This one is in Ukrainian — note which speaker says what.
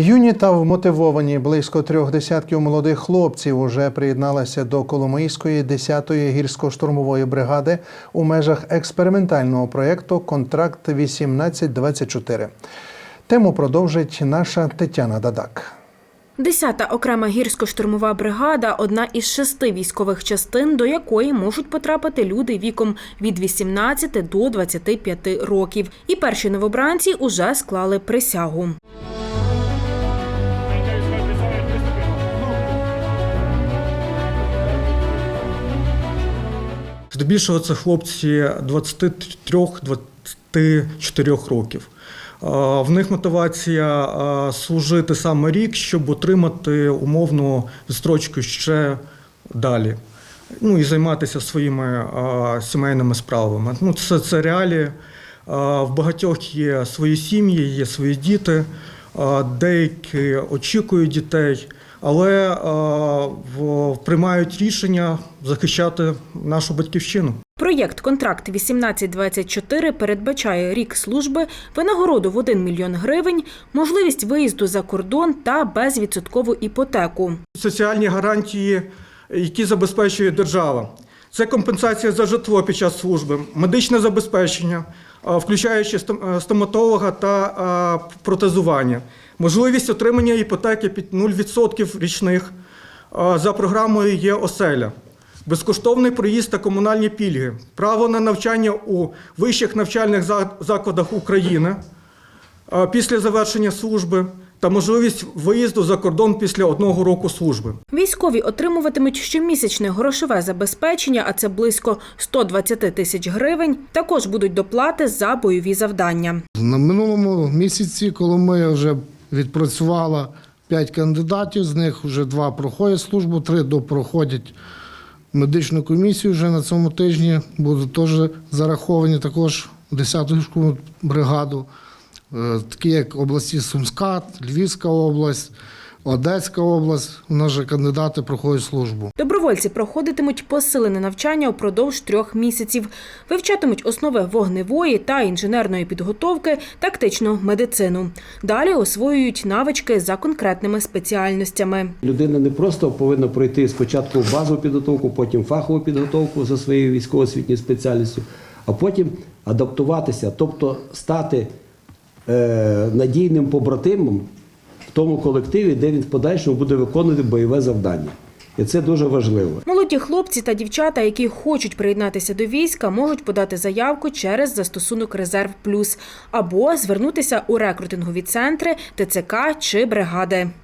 Speaker 1: Юні та вмотивовані близько трьох десятків молодих хлопців уже приєдналися до Коломийської 10-ї гірсько-штурмової бригади у межах експериментального проєкту Контракт 1824. Тему продовжить наша Тетяна Дадак.
Speaker 2: Десята окрема гірсько-штурмова бригада одна із шести військових частин, до якої можуть потрапити люди віком від 18 до 25 років. І перші новобранці уже склали присягу.
Speaker 3: Здебільшого це хлопці 23-24 років. В них мотивація служити саме рік, щоб отримати умовну відстрочку ще далі. Ну і займатися своїми сімейними справами. Ну, це, це реалії. В багатьох є свої сім'ї, є свої діти, деякі очікують дітей, але а, в- приймають рішення захищати нашу батьківщину.
Speaker 2: Проєкт Контракт 1824 передбачає рік служби, винагороду в 1 мільйон гривень, можливість виїзду за кордон та безвідсоткову іпотеку.
Speaker 3: Соціальні гарантії, які забезпечує держава. Це компенсація за житло під час служби, медичне забезпечення, включаючи е, стоматолога та протезування, можливість отримання іпотеки під 0% річних за програмою є оселя. Безкоштовний проїзд та комунальні пільги, право на навчання у вищих навчальних закладах України після завершення служби та можливість виїзду за кордон після одного року служби.
Speaker 2: Військові отримуватимуть щомісячне грошове забезпечення, а це близько 120 тисяч гривень. Також будуть доплати за бойові завдання.
Speaker 4: На минулому місяці Коломия вже відпрацювала 5 кандидатів, з них вже два проходять службу, три допроходять медичну комісію вже на цьому тижні. Будуть теж зараховані також в 10-ту бригаду, такі як області Сумська, Львівська область, Одеська область. У нас же кандидати проходять службу.
Speaker 2: Добровольці проходитимуть посилене навчання упродовж трьох місяців, вивчатимуть основи вогневої та інженерної підготовки, тактичну медицину. Далі освоюють навички за конкретними спеціальностями.
Speaker 5: Людина не просто повинна пройти спочатку базову підготовку, потім фахову підготовку за своєю військово-освітньою спеціальністю, а потім адаптуватися, тобто стати е, надійним побратимом в тому колективі, де він в подальшому буде виконувати бойове завдання. І це дуже важливо.
Speaker 2: Молоді хлопці та дівчата, які хочуть приєднатися до війська, можуть подати заявку через застосунок Резерв Плюс або звернутися у рекрутингові центри, ТЦК чи бригади.